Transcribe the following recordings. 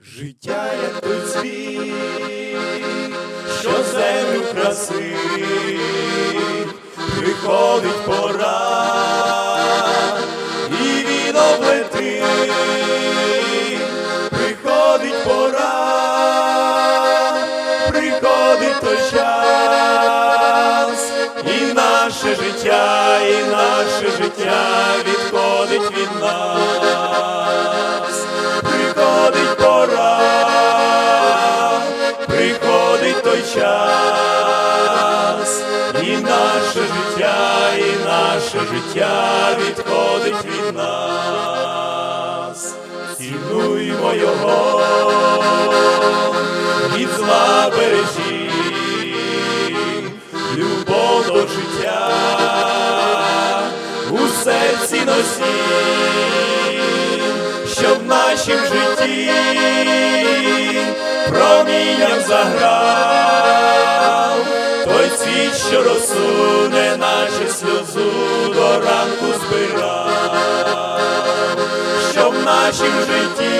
Життя як той цвіт, що землю краси, приходить по. Наше життя, і наше життя відходить від нас, приходить пора, приходить той час, і наше життя, і наше життя відходить від нас, цінуймо його, від зла бережі, любов до життя, у серці носі, щоб в нашім житті промінням заграв, той цвіт, що росу, не наче сльозу до ранку збирав, щоб в нашім житті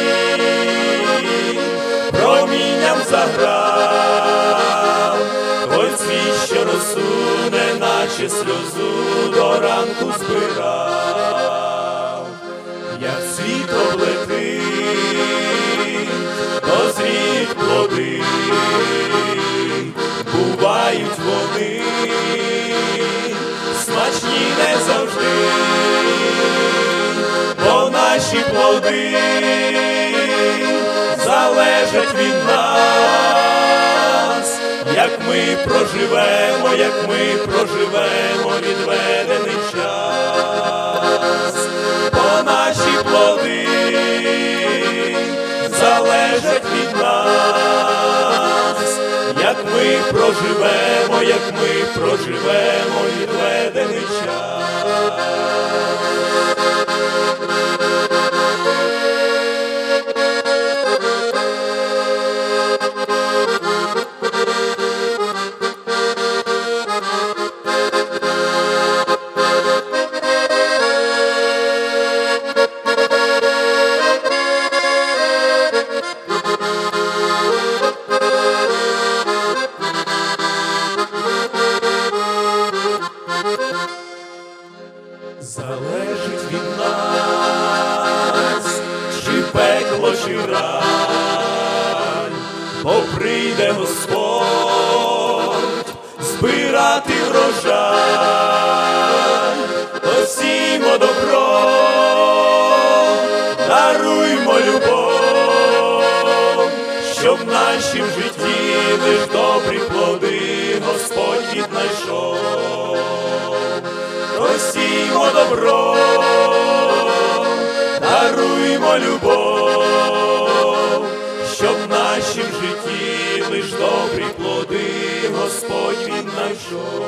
що росу, не наче сльозу до ранку збирав, як світ облетить, дозріють плоди, бувають вони, смачні не завжди, бо наші плоди залежать від нас, ми проживемо, як ми проживемо відведений час, бо наші плоди залежать від нас, як ми проживемо, як ми проживемо відведений час. Пекло, чи рай, бо прийде Господь збирати врожай, посімо добро, даруймо любов, щоб в нашім житті лиш добрі плоди Господь віднайшов просімо добро, даруймо любов, житті лиш добрі плоди Господь він знайшов.